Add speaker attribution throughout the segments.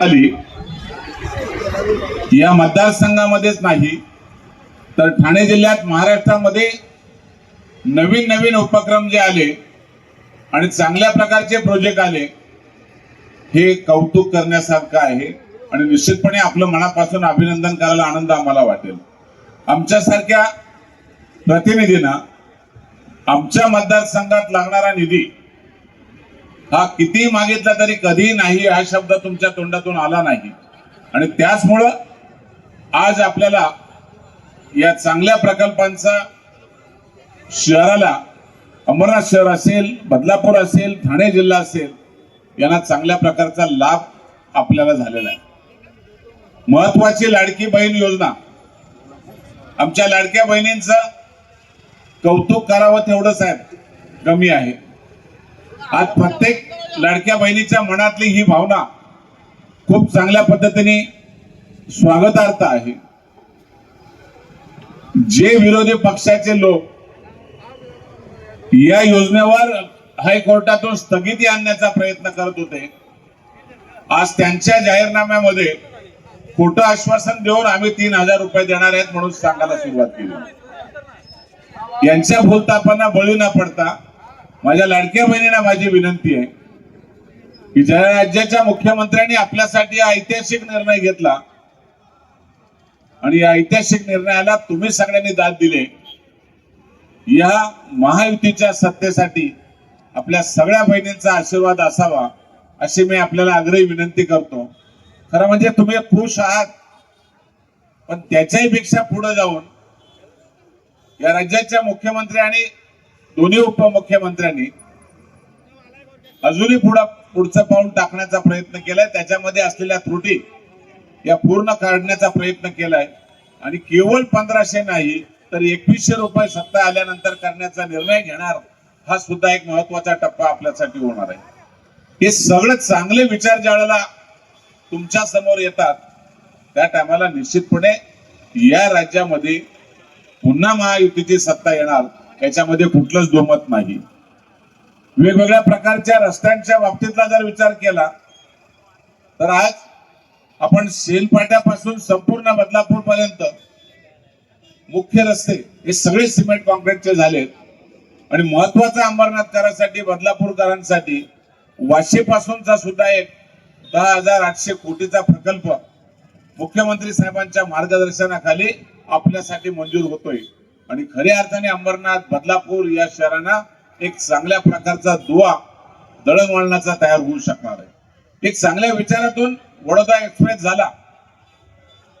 Speaker 1: आली या मतदारसंघामध्येच नाही तर ठाणे जिल्ह्यात महाराष्ट्रामध्ये नवीन नवीन उपक्रम जे आले आणि चांगल्या प्रकारचे प्रोजेक्ट आले हे कौतुक करण्यासारखं आहे आणि निश्चितपणे आपलं मनापासून अभिनंदन करायला आनंद आम्हाला वाटेल. आमच्यासारख्या प्रतिनिधींना आमच्या मतदारसंघात लागणारा निधी हा किती मागितला तरी कधी नाही हा शब्द तुमच्या तोंडातून आला नाही. आणि त्याचमुळं आज आपल्याला या चांगल्या प्रकल्पांचा शहराला अमरनाथ शहर असेल बदलापूर असेल ठाणे जिल्हा असेल यांना चांगल्या प्रकारचा लाभ आपल्याला झालेला आहे. महत्वाची लाडकी बहीण योजना. आमच्या लाडक्या बहिणींचं कौतुक करावं तेवढंच आहे कमी आहे. आज प्रत्येक लाडक्या बहिणीच्या मनातली ही भावना खूप चांगल्या पद्धतीने स्वागतार्थ आहे. जे विरोधी पक्षाचे लोक या योजनेवर हायकोर्टातून स्थगिती आणण्याचा प्रयत्न करत होते आज त्यांच्या जाहीरनाम्यामध्ये खोटं आश्वासन देऊन आम्ही तीन हजार रुपये देणार आहेत म्हणून सांगायला सुरुवात केली. यांच्या भूलतापांना बळी न पडता माझ्या लाडक्या बहिणींना माझी विनंती आहे की ज्या राज्याच्या मुख्यमंत्र्यांनी आपल्यासाठी ऐतिहासिक निर्णय घेतला. आणि या ऐतिहासिक निर्णयाला तुम्ही सगळ्यांनी दाद दिले. या महायुतीच्या सत्तेसाठी आपल्या सगळ्या बहिणींचा आशीर्वाद असावा अशी मी आपल्याला आग्रही विनंती करतो. खरं म्हणजे तुम्ही खुश आहात पण त्याच्याही पेक्षा पुढे जाऊन या राज्याच्या मुख्यमंत्री आणि दोन्ही उपमुख्यमंत्र्यांनी अजूनही पुढं पुढचं पाऊल टाकण्याचा प्रयत्न केलाय. त्याच्यामध्ये असलेल्या त्रुटी या पूर्ण काढण्याचा प्रयत्न केलाय. आणि केवळ पंधराशे नाही तर एकवीसशे रुपये सत्ता आल्यानंतर करण्याचा निर्णय घेणार हा सुद्धा एक महत्त्वाचा टप्पा आपल्यासाठी होणार आहे. हे सगळं चांगले विचार ज्यावेळेला तुमच्यासमोर येतात त्या टायमाला निश्चितपणे या राज्यामध्ये पुन्हा महायुतीची सत्ता येणार. याच्यामध्ये कुठलंच दुमत नाही. वेगवेगळ्या प्रकारच्या रस्त्यांच्या बाबतीतला जर विचार केला तर आज आपण शेलपाट्यापासून संपूर्ण बदलापूर पर्यंत मुख्य रस्ते हे सगळे सिमेंट कॉन्क्रीटचे झालेत. आणि महत्त्वाचा अंबरनाथकरांसाठी बदलापूरकरांसाठी वाशीपासूनचा सुद्धा एक दहा हजार आठशे कोटीचा प्रकल्प मुख्यमंत्री साहेबांच्या मार्गदर्शनाखाली आपल्यासाठी मंजूर होतोय. आणि खऱ्या अर्थाने अंबरनाथ बदलापूर या शहरांना एक चांगल्या प्रकारचा दुवा दळणवळणाचा तयार होऊ शकणार आहे. एक चांगल्या विचारातून वडोदा एक्सप्रेस झाला.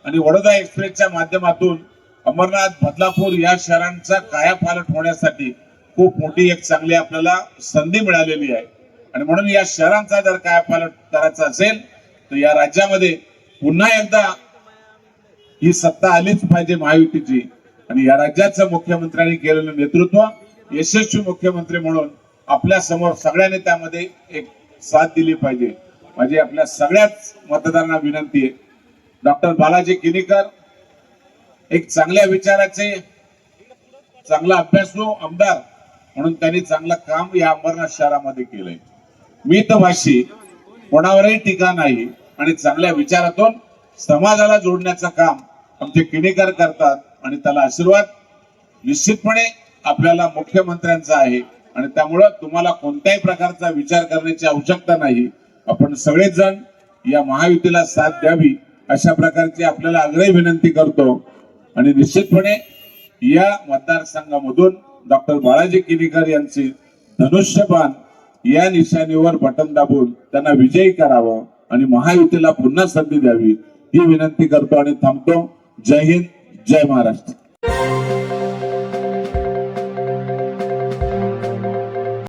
Speaker 1: आणि वडोदा एक्सप्रेसच्या माध्यमातून अमरनाथ बदलापूर या शहरांचा कायापालट होण्यासाठी खूप मोठी एक चांगली आपल्याला संधी मिळालेली आहे. आणि म्हणून या शहरांचा जर कायापालट करायचा असेल तर या राज्यामध्ये पुन्हा एकदा ही सत्ता आलीच पाहिजे महायुतीची. आणि या राज्याचं मुख्यमंत्र्यांनी केलेलं नेतृत्व यशस्वी मुख्यमंत्री म्हणून आपल्यासमोर सगळ्यांनी त्यामध्ये एक साथ दिली पाहिजे. माझी आपल्या सगळ्याच मतदारांना विनंती आहे. डॉक्टर बालाजी किनीकर एक चांगल्या विचाराचे चांगला अभ्यासू आमदार म्हणून त्यांनी चांगलं काम या अंबरनाथ शहरामध्ये केलंय. मी तर भाषी कोणावरही टीका नाही आणि चांगल्या विचारातून समाजाला जोडण्याचं काम आमचे किणीकर करतात. आणि त्याला आशीर्वाद निश्चितपणे आपल्याला मुख्यमंत्र्यांचा आहे. आणि त्यामुळं तुम्हाला कोणत्याही प्रकारचा विचार करण्याची आवश्यकता नाही. आपण सगळेच जण या महायुतीला साथ द्यावी अशा प्रकारची आपल्याला आग्रही विनंती करतो. आणि निश्चितपणे या मतदारसंघामधून डॉक्टर बाळाजी किनीकर यांचे धनुष्यबाण या निशाणीवर बटन दाबून त्यांना विजयी करावं आणि महायुतीला पुन्हा संधी द्यावी ही विनंती करतो आणि थांबतो. जय हिंद. जय महाराष्ट्र.